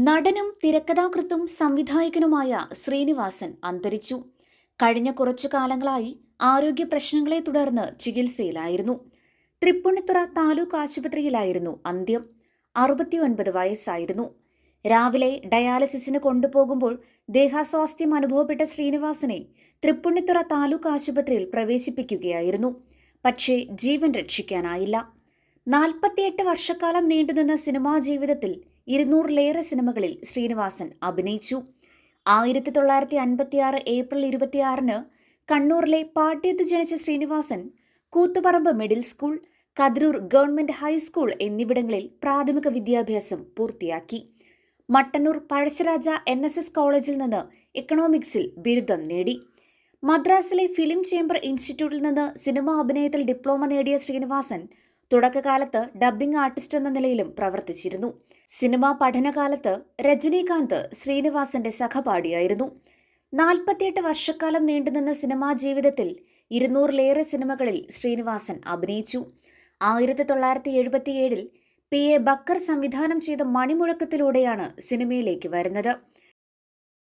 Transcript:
നടനും തിരക്കഥാകൃത്തും സംവിധായകനുമായ ശ്രീനിവാസൻ അന്തരിച്ചു. കഴിഞ്ഞ കുറച്ചു കാലങ്ങളായി ആരോഗ്യ പ്രശ്നങ്ങളെ തുടർന്ന് ചികിത്സയിലായിരുന്നു. തൃപ്പൂണിത്തുറ താലൂക്ക് ആശുപത്രിയിലായിരുന്നു അന്ത്യം. അറുപത്തിയൊൻപത് വയസ്സായിരുന്നു. രാവിലെ ഡയാലിസിസിന് കൊണ്ടുപോകുമ്പോൾ ദേഹാസ്വാസ്ഥ്യം അനുഭവപ്പെട്ട ശ്രീനിവാസനെ തൃപ്പൂണിത്തുറ താലൂക്ക് ആശുപത്രിയിൽ പ്രവേശിപ്പിക്കുകയായിരുന്നു. പക്ഷേ ജീവൻ രക്ഷിക്കാനായില്ല. നാൽപ്പത്തിയെട്ട് വർഷക്കാലം നീണ്ടുനിന്ന സിനിമാ ജീവിതത്തിൽ ഇരുന്നൂറിലേറെ സിനിമകളിൽ ശ്രീനിവാസൻ അഭിനയിച്ചു. ആയിരത്തി തൊള്ളായിരത്തി അൻപത്തിയാറ് ഏപ്രിൽ ഇരുപത്തിയാറിന് കണ്ണൂരിലെ പാട്യത്ത് ജനിച്ച Sreenivasan Koothuparamba middle school Kathiroor government high school എന്നിവിടങ്ങളിൽ പ്രാഥമിക വിദ്യാഭ്യാസം പൂർത്തിയാക്കി. Mattannur Pazhassiraja N S S കോളേജിൽ നിന്ന് എക്കണോമിക്സിൽ ബിരുദം നേടി. മദ്രാസിലെ ഫിലിം ചേംബർ ഇൻസ്റ്റിറ്റ്യൂട്ടിൽ നിന്ന് സിനിമാ അഭിനയത്തിൽ ഡിപ്ലോമ നേടിയ ശ്രീനിവാസൻ തുടക്കകാലത്ത് ഡബ്ബിംഗ് ആർട്ടിസ്റ്റ് എന്ന നിലയിലും പ്രവർത്തിച്ചിരുന്നു. സിനിമാ പഠനകാലത്ത് രജനീകാന്ത് ശ്രീനിവാസന്റെ സഹപാഠിയായിരുന്നു. നാൽപ്പത്തിയെട്ട് വർഷക്കാലം നീണ്ടുനിന്ന സിനിമാ ജീവിതത്തിൽ ഇരുന്നൂറിലേറെ സിനിമകളിൽ ശ്രീനിവാസൻ അഭിനയിച്ചു. ആയിരത്തി തൊള്ളായിരത്തി എഴുപത്തിയേഴിൽ പി. എ. ബക്കർ സംവിധാനം ചെയ്ത മണിമുഴക്കത്തിലൂടെയാണ് സിനിമയിലേക്ക് വരുന്നത്.